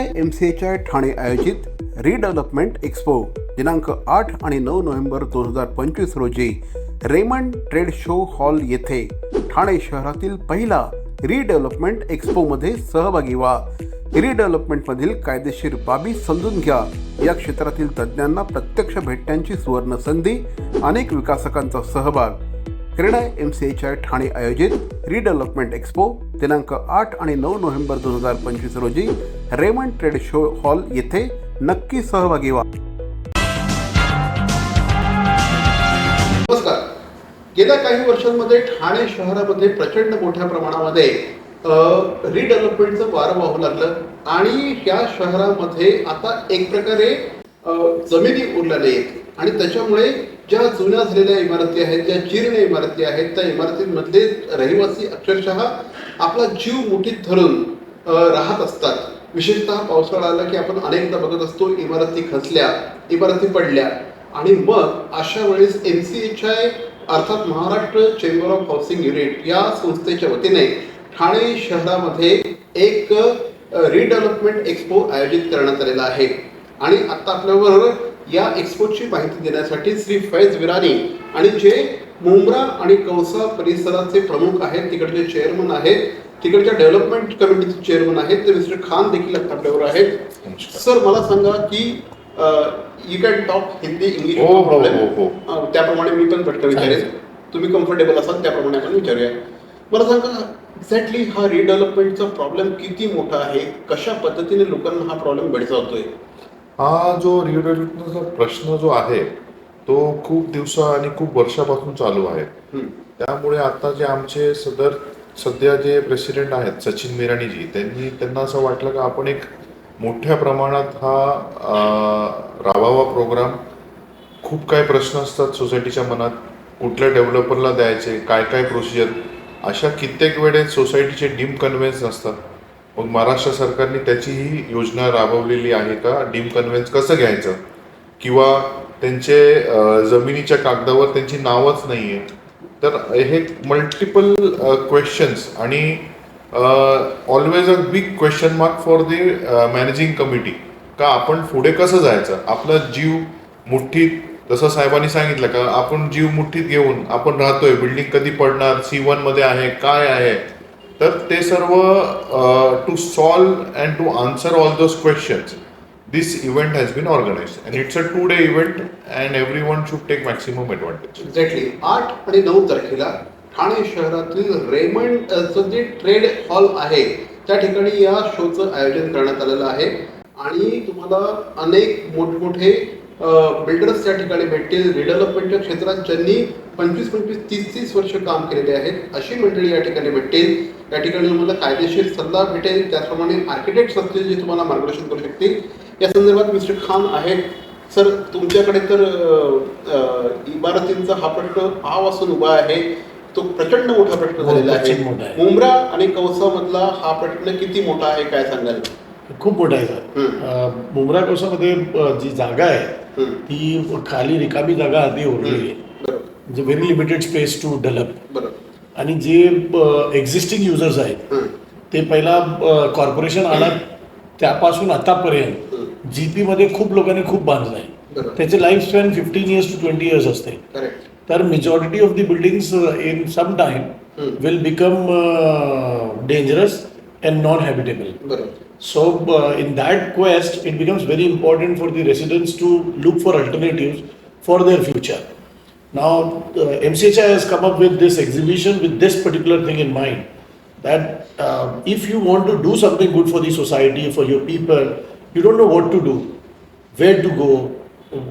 I M C एच्या ठाणे आयोजित redevelopment expo दिनांक आठ आणि नऊ नोव्हेंबर दोन हजार पंचवीस रोजी रेमंड ट्रेड शो हॉल येथे ठाणे शहरातील पहिला रिडेव्हलपमेंट एक्स्पोमध्ये सहभागी व्हा. रिडेव्हलपमेंटमधील कायदेशीर बाबी समजून घ्या. या क्षेत्रातील तज्ज्ञांना प्रत्यक्ष भेटण्याची सुवर्ण संधी अनेक विकासकांचा सहभाग क्रीडा एम सी एच्या ठाणे आयोजित रिडेव्हलपमेंट एक्स्पो दिनांक आठ आणि नऊ नोव्हेंबर दोन हजार पंचवीस रोजी रेमंड ट्रेड शो हॉल येथे नक्की सहभागी व्हा. नमस्कार. गेल्या काही वर्षांमध्ये ठाणे शहरामध्ये प्रचंड मोठ्या प्रमाणामध्ये रिडेव्हलपमेंटचं वारं वाहू लागलं आणि या शहरामध्ये आता एक प्रकारे जमिनी उरल्या नाहीत आणि त्याच्यामुळे ज्या जुन्या झालेल्या इमारती आहेत ज्या जीर्ण इमारती आहेत त्या इमारतींमधले रहिवासी अक्षरशः आपला जीव मुठीत धरून राहत असतात. विशेषतः पावसाळा आला की आपण अनेकदा बघत असतो इमारती खचल्या इमारती पडल्या. आणि मग अशा वेळेस एम सी एच आय अर्थात Maharashtra chamber of housing unit या संस्थेच्या वतीने ठाणे शहरामध्ये एक रिडेव्हलपमेंट एक्स्पो आयोजित करण्यात आलेला आहे. आणि आता आपल्याबरोबर या एक्स्पोची माहिती देण्यासाठी श्री फैज विरानी आणि जे मुंब्रा आणि कौसा परिसराचे प्रमुख आहेत तिकडचे चेअरमन आहेत तिकडच्या डेव्हलपमेंट कमिटीचे चेअरमन आहेत ते मिस्टर खान देखील आपल्याबरोबर आहेत. सर मला सांगा की you can talk Hindi English त्याप्रमाणे मी पण प्रश्न विचारेन. तुम्ही कम्फर्टेबल असाल त्याप्रमाणे आपण विचारूया. मला सांगा एक्झॅक्टली हा रिडेव्हलपमेंटचा प्रॉब्लेम किती मोठा आहे? कशा पद्धतीने लोकांना हा प्रॉब्लेम भेडसावतोय हा जो रिडेव्हलपमेंटचा प्रश्न जो आहे तो खूप दिवसा आणि खूप वर्षापासून चालू आहे. त्यामुळे आता जे आमचे सदर सध्या जे प्रेसिडेंट आहेत सचिन मिराणीजी त्यांनी त्यांना असं वाटलं का आपण एक मोठ्या प्रमाणात हा अं, राबवावा प्रोग्राम खूप काही प्रश्न असतात सोसायटीच्या मनात. कुठल्या डेव्हलपरला द्यायचे काय काय प्रोसिजर अशा कित्येक वेळेस सोसायटीचे डीम कन्व्हेन्स नसतात. मग महाराष्ट्र सरकारने त्याची ही योजना राबवलेली आहे का? डीम कन्व्हेन्स कसं घ्यायचं? किंवा त्यांचे जमिनीच्या कागदावर त्यांची नावच नाही आहे तर हे मल्टिपल क्वेश्चन्स आणि always a big question mark for the managing committee का आपण पुढे कसं जायचं? आपला जीव मुठ्ठीत जसं साहेबांनी सांगितलं का आपण जीव मुठ्ठीत घेऊन आपण राहतोय. बिल्डिंग कधी पडणार? सी वनमध्ये आहे काय आहे? तर ते सर्व to solve and to answer all those questions this event has been organise and it's a two day event and every one should take maximum advantage exactly आठ आणि नऊ तारखेला ठाणे शहरातील रेमंड जे ट्रेड हॉल आहे. त्या ठिकाणी या शोचं आयोजन करण्यात आलेलं आहे. आणि तुम्हाला अनेक मोठमोठे बिल्डर्स त्या ठिकाणी भेटतील. रिडेव्हलपमेंटच्या क्षेत्रात ज्यांनी पंचवीस पंचवीस तीस तीस वर्ष काम केलेले आहेत अशी मंडळी या ठिकाणी भेटतील. या ठिकाणी तुम्हाला कायदेशीर सल्ला भेटेल. त्याचप्रमाणे आर्किटेक्ट असतील जे तुम्हाला मार्गदर्शन करू शकतील. या संदर्भात मिस्टर खान आहेत. सर तुमच्याकडे तर इमारतींचा हा प्रश्न आ वासून उभा आहे. तो प्रचंड मोठा प्रश्न झालेला मोठा आहे. आहे. मुंब्रा आणि कौसामधला हा प्रश्न किती मोठा आहे काय सांगाल? खूप मोठा आहे सर. मुंब्रा कोसामध्ये जी जागा आहे. ती खाली रिकामी जागा आधी उरलेली आहे. म्हणजे very limited space to develop बरोबर. आणि जे एक्झिस्टिंग युजर्स आहेत. ते पहिला कॉर्पोरेशन आला त्यापासून आतापर्यंत जी पी मध्ये खूप लोकांनी खूप बांधलं आहे. त्याचे life span fifteen years to twenty years असते तर majority of the buildings in some time. Will become dangerous and non habitable बरोबर. So, uh, in that quest, it becomes very important for the residents to look for alternatives for their future. Now, uh, MCHI has come up with this exhibition with this particular thing in mind that uh, if you want to do something good for the society, for your people, you don't know what to do, where to go,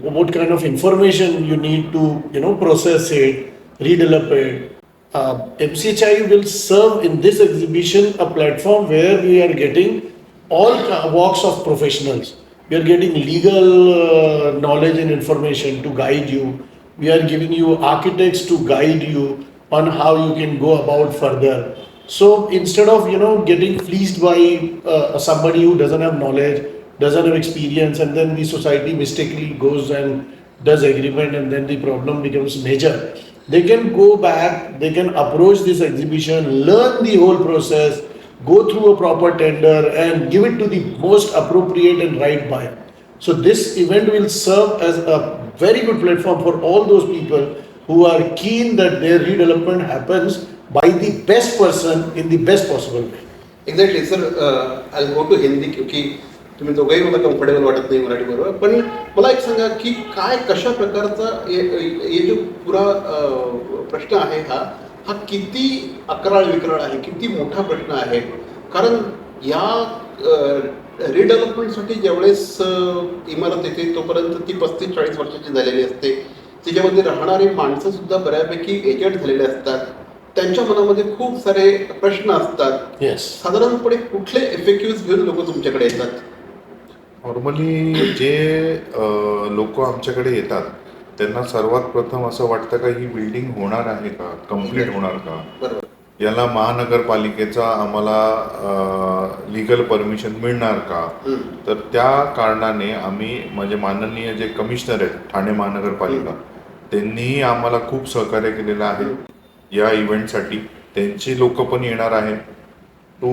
what kind of information you need to, you know, process it, redevelop it. Uh, MCHI will serve in this exhibition a platform where we are getting all walks of professionals. We are getting legal uh, knowledge and information to guide you. We are giving you architects to guide you on how you can go about further. So instead of you know getting fleeced by uh, somebody who doesn't have knowledge, doesn't have experience, and then the society mistakenly goes and does agreement, and then the problem becomes major. They can go back, they can approach this exhibition, learn the whole process, go through a proper tender and give it to the most appropriate and right buyer. So this event will serve as a very good platform for all those people who are keen that their redevelopment happens by the best person in the best possible way. Exactly sir I go to Hindi क्योंकि तुम्ही दोघंही मला comfortable वाटत नाही मराठी बरोबर पण मला एक सांगा की काय कशा प्रकारचा हे हे जो पुरा अ, प्रश्न आहे हा हा किती अकराळ विकराळ आहे किती मोठा प्रश्न आहे. कारण या रिडेव्हलपमेंटसाठी ज्यावेळेस इमारत येते तोपर्यंत ती पस्तीस चाळीस वर्षाची झालेली असते. तिच्यामध्ये राहणारी माणसं सुद्धा बऱ्यापैकी एजंट झालेले असतात. त्यांच्या मनामध्ये खूप सारे प्रश्न असतात. Yes. साधारणपणे कुठले एफएक्यूज घेऊन लोक तुमच्याकडे येतात? नॉर्मली जे लोक आमच्याकडे येतात त्यांना सर्वात प्रथम असं वाटतं का ही बिल्डिंग होणार आहे का? कंप्लीट होणार का? याला महानगरपालिकेचा आम्हाला लिगल परमिशन मिळणार का. तर त्या कारणाने आम्ही म्हणजे माननीय जे कमिशनर आहेत ठाणे महानगरपालिका त्यांनीही आम्हाला खूप सहकार्य केलेलं आहे. या इव्हेंटसाठी त्यांची लोक पण येणार आहे to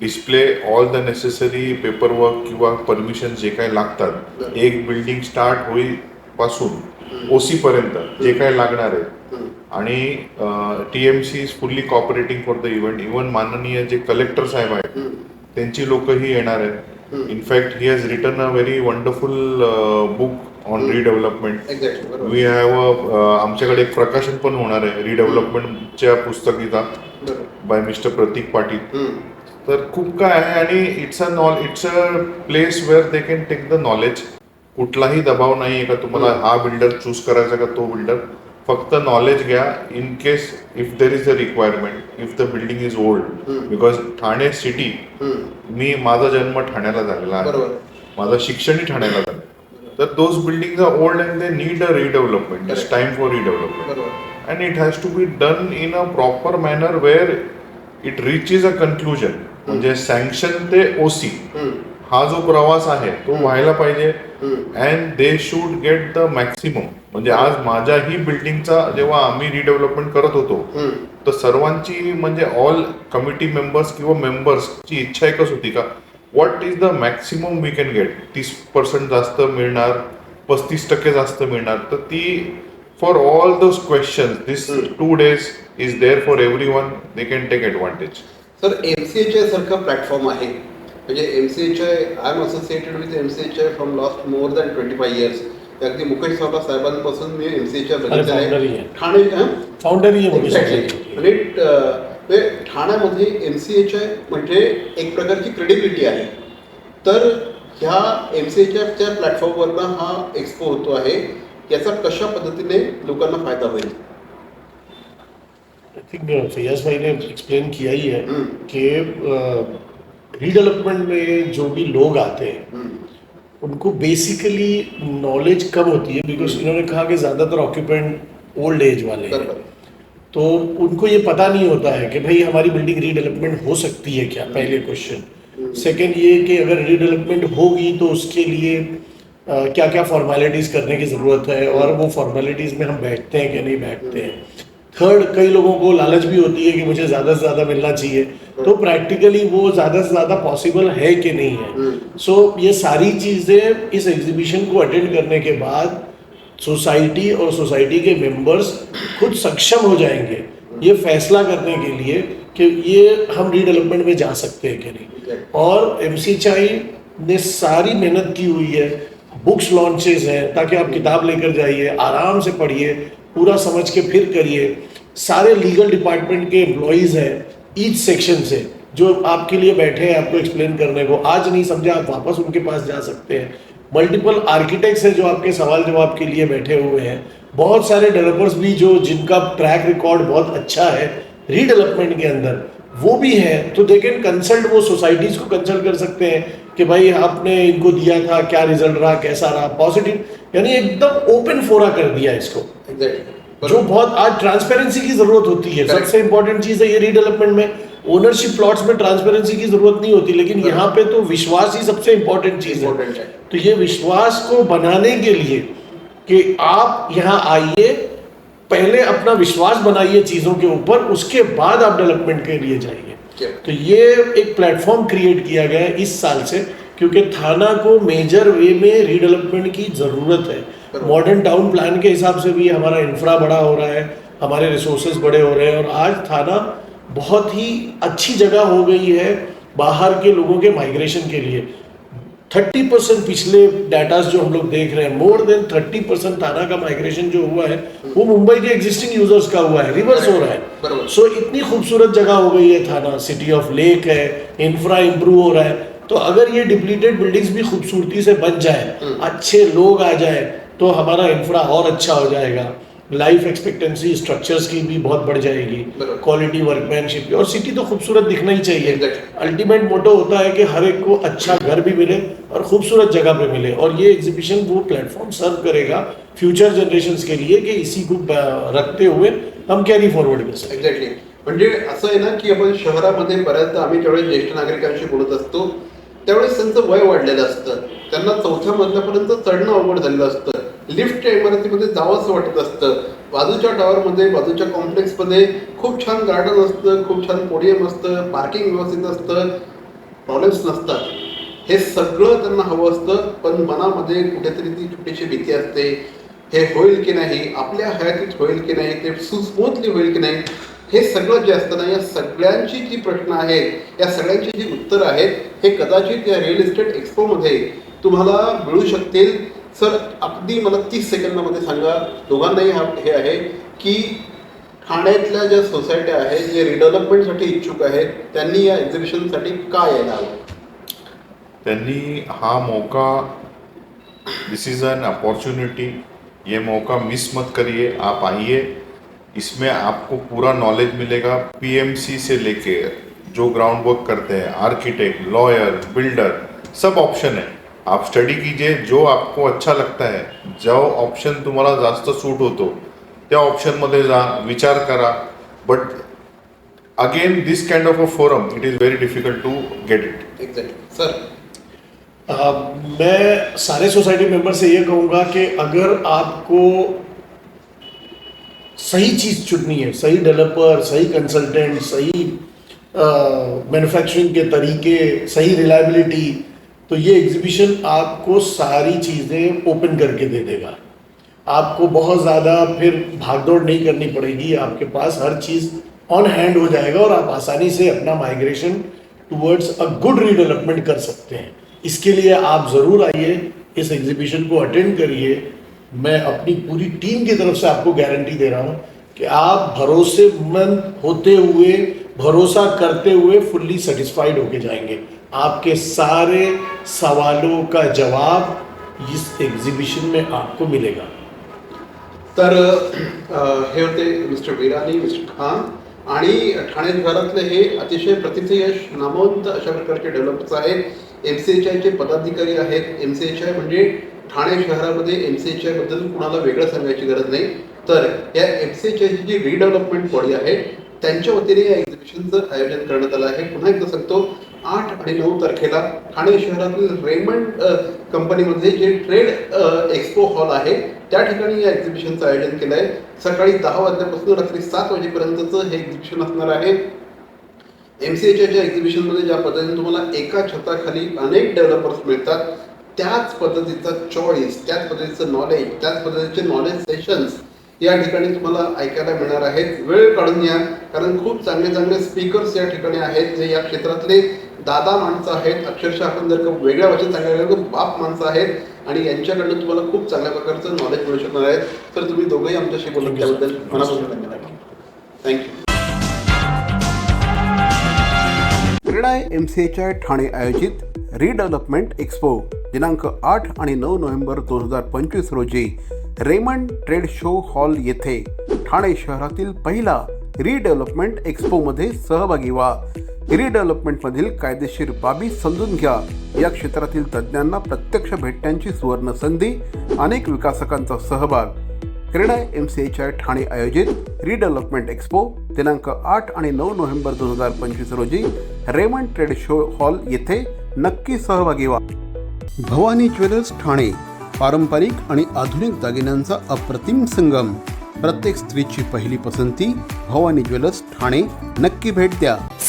display all the necessary paperwork किंवा परमिशन जे काही लागतात एक बिल्डिंग स्टार्ट होईपासून ओसी पर्यंत जे काही लागणार आहे. आणि T M C is fully cooperating for the event even माननीय जे कलेक्टर साहेब आहेत. त्यांची लोकही येणार आहेत. In fact he has return a very wonderful book on redevelopment we have आमच्याकडे एक प्रकाशन पण होणार आहे रिडेव्हलपमेंटच्या पुस्तकीचा बरोबर. By mister Pratik Patil. तर खूप काय आहे आणि it's a know it's a place where they can take the knowledge कुठलाही दबाव नाही आहे का तुम्हाला हा बिल्डर चूज करायचा का तो बिल्डर फक्त नॉलेज घ्या in case if there is a requirement if the building is old because Thane city. मी माझा जन्म ठाण्याला झालेला आहे. माझं शिक्षणही ठाण्याला झालं. तर those building are old and they need a redevelopment it's time for redevelopment बरोबर. And it has to be done in a proper manner where it reaches a conclusion. म्हणजे सँक्शन ते ओसी. हा जो प्रवास आहे तो व्हायला पाहिजे. And they should get the maximum म्हणजे आज माझ्याही बिल्डिंगचा जेव्हा आम्ही रिडेव्हलपमेंट करत होतो. तर सर्वांची म्हणजे ऑल कमिटी मेंबर्स किंवा मेंबर्सची इच्छा एकच होती का what is the maximum we can get तीस पर्सेंट जास्त मिळणार पस्तीस टक्के जास्त मिळणार. तर ती for all those question this two days is there for every one they can take advantage sir M C H I सारखा प्लॅटफॉर्म आहे. म्हणजे M C H I I M associated with M C H I from last more than twenty five years अगदी मुकेश सावला साहेबांपासून मी M C H I बघितलेलं आहे. ठाणे. सावला. म्हणजे ठाण्यामध्ये एम सी एच आय म्हणजे एक प्रकारची क्रेडिबिलिटी आहे तर ह्या एम सी एच आयच्या प्लॅटफॉर्मवरनं हा एक्सपो होतो आहे याचा कशा पद्धतीने लोकांना फायदा होईल आई थिंक फैयाज भाई ने एक्सप्लेन किया ही है. कि रीडेवलपमेंट में जो भी लोग आते हैं हम्म. उनको बेसिकली नॉलेज कम होती है बिकॉज़ इन्होंने कहा कि ज़्यादातर ऑक्यूपेंट ओल्ड एज वाले हैं। तो उनको ये पता नहीं होता है कि भाई हमारी बिल्डिंग रीडेवलपमेंट हो सकती है क्या? पहले क्वेश्चन सेकेंड ये कि अगर रीडेवलपमेंट होगी तो उसके लिए क्या क्या फॉर्मेलिटीज़ करने की ज़रूरत है? और वो फॉर्मेलिटीज़ में हम बैठते हैं कि नहीं बैठते हैं? थर्ड कई लोगों को लालच भी होती है कि मुझे ज़्यादा से ज़्यादा मिलना चाहिए। तो प्रैक्टिकली वो ज़्यादा से ज़्यादा पॉसिबल है कि नहीं है। सो so, ये सारी चीज़ें इस एग्जीबिशन को अटेंड करने के बाद सोसाइटी और सोसाइटी के मेंबर्स खुद सक्षम हो जाएँगे ये फैसला करने के लिए कि ये हम रीडेवलपमेंट में जा सकते हैं कि नहीं। और एम सी ने सारी मेहनत की हुई है बुक्स लॉन्चेस हैं ताकि आप किताब लेकर जाइए आराम से पढ़िए पूरा समझ के फिर करिए। सारे लीगल डिपार्टमेंट के एम्प्लॉयज़ हैं ईच सेक्शन से, जो आपके लिए बैठे हैं, आपको एक्सप्लेन करने को। आज नहीं समझा, आप वापस उनके पास जा सकते हैं। मल्टीपल आर्किटेक्ट्स हैं जो आपके सवाल जवाब के लिए बैठे हुए हैं। बहुत सारे डेवलपर्स भी जो जिनका ट्रैक रिकॉर्ड बहुत अच्छा है रीडेवलपमेंट के अंदर, वो भी है। तो दे कैन कंसल्ट वो सोसाइटीज को कंसल्ट कर सकते हैं। कि भाई आपने इनको दिया था क्या रिज़ल्ट रहा कैसा रहा पॉजिटिव यानी एकदम ओपन फोरा कर दिया इसको एक्झॅक्टली जो बहुत आज ट्रांसपेरेंसी की ज़रूरत होती है Correct. सबसे इंपॉर्टेंट चीज़ है ये रीडेवलपमेंट में ओनरशिप प्लॉट्स में ट्रांसपेरेंसी की ज़रूरत नहीं होती लेकिन Correct. यहाँ पे तो विश्वास ही सबसे इंपॉर्टेंट चीज़ है Important है। तो ये विश्वास को बनाने के लिए कि आप यहाँ आइए पहले अपना विश्वास बनाइए चीज़ों के ऊपर उसके बाद आप डेवलपमेंट के लिए जाइए? तो ये एक प्लेटफॉर्म क्रिएट किया गया है इस साल से क्योंकि थाना को मेजर वे में रीडेवलपमेंट की ज़रूरत है। मॉडर्न टाउन प्लान के हिसाब से भी हमारा इंफ्रा बड़ा हो रहा है हमारे रिसोर्सेज बड़े हो रहे हैं और आज थाना बहुत ही अच्छी जगह हो गई है बाहर के लोगों के माइग्रेशन के लिए। थर्टी परसेंट पिछले डाटाज जो हम लोग देख रहे हैं मोर देन थर्टी परसेंट थाना का माइग्रेशन जो हुआ है वो मुंबई के एग्जिस्टिंग यूज़र्स का हुआ है रिवर्स हो रहा है. सो इतनी खूबसूरत जगह हो गई है थाना सिटी ऑफ़ लेक है इंफ्रा इंप्रूव हो रहा है। तो अगर ये डिप्लीटेड बिल्डिंग्स भी खूबसूरती से बच जाए अच्छे लोग आ जाए तो हमारा इंफ्रा और अच्छा हो जाएगा। लाइफ एक्सपेक्टेंसी स्ट्रक्चर्स की भी बहुत बढ़ जाएगी। क्वालिटी वर्कमैनशिप और सिटी तो खूबसूरत दिखना ही चाहिए. अल्टीमेट मोटो होता है कि हर एक को अच्छा घर भी मिले और खूबसूरत जगह पे मिले। और ये एग्जीबिशन वो प्लेटफॉर्म सर्व करेगा फ्यूचर जनरेशन्स के लिए कि इसी को रखते हुए हम कैरी फॉरवर्ड कर सकें। एक्झॅक्टली म्हणजे असं आहे ना की आपण शहरामध्ये बऱ्याचदा आम्ही ज्यावेळेस ज्येष्ठ नागरिकांशी बोलत असतो त्यावेळेस त्यांचं वय वाढलेलं असतं. त्यांना चौथ्या मजल्यापर्यंत चढणं अवघड झालेलं असतं. लिफ्टच्या इमारतीमध्ये जावंच वाटत असतं. बाजूच्या टॉवरमध्ये बाजूच्या कॉम्प्लेक्समध्ये खूप छान गार्डन असतं खूप छान पोडियम असतं पार्किंग व्यवस्थित असतं प्रॉब्लेम्स नसतात. हे सगळं त्यांना हवं असतं पण मनामध्ये कुठेतरी ती छोटीशी भीती असते. हे होईल की नाही? आपल्या हयातीत होईल की नाही? ते सुस्मूथली होईल की नाही? हे सगळं जे असतं ना या सगळ्यांची जी प्रश्न आहेत या सगळ्यांची जी उत्तरं आहेत हे कदाचित या रिअल इस्टेट एक्सपोमध्ये तुम्हाला मिळू शकतील. सर, अगदी मला तीस सेकंदामध्ये सांगा, दोघांनाही हा हे आहे की ठाण्यातल्या ज्या सोसायट्या आहेत, जे रिडेव्हलपमेंटसाठी इच्छुक आहेत, त्यांनी या एक्झिबिशनसाठी का यायला हवं? त्यांनी हा मौका दिस इज़ अपॉर्चुनिटी ये मौका मिस मत करिए, आप आइए। इसमें आपको पूरा नॉलेज मिलेगा। पीएमसी से लेके जो ग्राउंड वर्क करते हैं आर्किटेक्ट लॉयर बिल्डर सब ऑप्शन है। आप स्टडी कीजिए जो आपको अच्छा लगता है जो ऑप्शन तुम्हाला जास्त सूट होतो त्या ऑप्शनमध्ये जा विचार करा. But again this kind of a forum it is very difficult to get it exactly sir आ, मैं सारे सोसाइटी मेंबर से ये कहूँगा कि अगर आपको सही चीज़ चुननी है सही डेवलपर सही कंसल्टेंट सही मैन्युफैक्चरिंग के तरीके सही रिलायबिलिटी तो ये एग्जीबिशन आपको सारी चीज़ें ओपन करके दे देगा। आपको बहुत ज़्यादा फिर भागदौड़ नहीं करनी पड़ेगी, आपके पास हर चीज़ ऑन हैंड हो जाएगा और आप आसानी से अपना migration towards a good redevelopment कर सकते हैं। इसके लिए आप ज़रूर आइए, इस एग्जीबिशन को अटेंड करिए। मैं अपनी पूरी टीम की तरफ़ से आपको गारंटी दे रहा हूँ कि आप भरोसेमंद होते हुए, भरोसा करते हुए फुल्ली सेटिस्फाइड होके जाएँगे। आपके सारे सवालों का जवाब इस एक्झिबिशन में आपको मिलेगा। तर अ, हे होते मिस्टर विरानी मिस्टर खान आणि ठाणे शहरातले हे अतिशय प्रतिथयश नामवंत अशा प्रकारचे डेव्हलपर्स आहेत. एम सी एच आयचे पदाधिकारी आहेत. एम सी एच आय म्हणजे ठाणे शहरामध्ये एम सी एच आयबद्दल कुणाला वेगळं सांगायची गरज नाही. तर या एम सी एच आयची जी रिडेव्हलपमेंट बॉडी आहे त्यांच्या वतीने या एक्झिबिशनचं आयोजन करण्यात आलं आहे. पुन्हा एकदा सांगतो आठ आणि नऊ तारखेला ठाणे शहरातील रेमंड कंपनीमध्ये जे ट्रेड एक्सपो हॉल आहे त्या ठिकाणी या एक्झिबिशनचं आयोजन केलं आहे सकाळी दहा वाजल्यापासून रात्री सात वाजेपर्यंतचं हे एक्झिबिशन असणार आहे. एम सी एच्या एक्झिबिशनमध्ये ज्या पद्धतीने तुम्हाला एका छताखाली अनेक डेव्हलपर्स मिळतात त्याच पद्धतीचा चॉईस त्याच पद्धतीचं नॉलेज त्याच पद्धतीचे नॉलेज सेशन्स या ठिकाणी तुम्हाला ऐकायला मिळणार आहेत. वेळ काढून या कारण खूप चांगले चांगले स्पीकर्स या ठिकाणी आहेत जे या क्षेत्रातले दादा माणसं आहेत अक्षरशः आपण जर का वेगळ्या भाषेत सांगायला गेलो तर बाप माणसं आहेत आणि यांच्याकडनं तुम्हाला खूप चांगल्या प्रकारचं नॉलेज मिळू शकणार आहे. तर तुम्ही दोघंही आमच्याशी बोलत त्याबद्दल मनापासून धन्यवाद. थँक्यू क्रीडा एम सी एच्या ठाणे आयोजित रिडेव्हलपमेंट एक्स्पो दिनांक आठ आणि नऊ नोव्हेंबर दोन हजार पंचवीस रोजी रेमंड ट्रेड शो हॉल येथे ठाणे शहरातील पहिला रिडेव्हलपमेंट एक्स्पोमध्ये सहभागी व्हा. रिडेव्हलपमेंटमधील कायदेशीर बाबी समजून घ्या. या क्षेत्रातील तज्ज्ञांना प्रत्यक्ष भेटण्याची सुवर्ण संधी अनेक विकासकांचा सहभाग. क्रीडा एम सी एच्या ठाणे आयोजित रिडेव्हलपमेंट एक्स्पो दिनांक आठ आणि नऊ नोव्हेंबर दोन हजार पंचवीस रोजी रेमंड ट्रेड शो हॉल येथे नक्की सहभागी व्हा. भवानी ज्वेलर्स ठाणे पारंपरिक आणि आधुनिक दागिन्यांचा अप्रतिम संगम. प्रत्येक स्त्रीची पहिली पसंती भवानी ज्वेलर्स ठाणे. नक्की भेट द्या.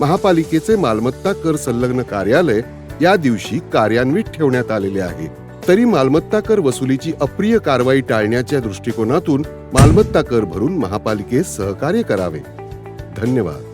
महापालिकेचे मालमत्ता कर संलग्न कार्यालय या दिवशी कार्यान्वित ठेवण्यात आलेले आहे. तरी मालमत्ता कर वसुलीची अप्रिय कारवाई टाळण्याच्या दृष्टिकोनातून मालमत्ता कर भरून महापालिकेस सहकार्य करावे. धन्यवाद.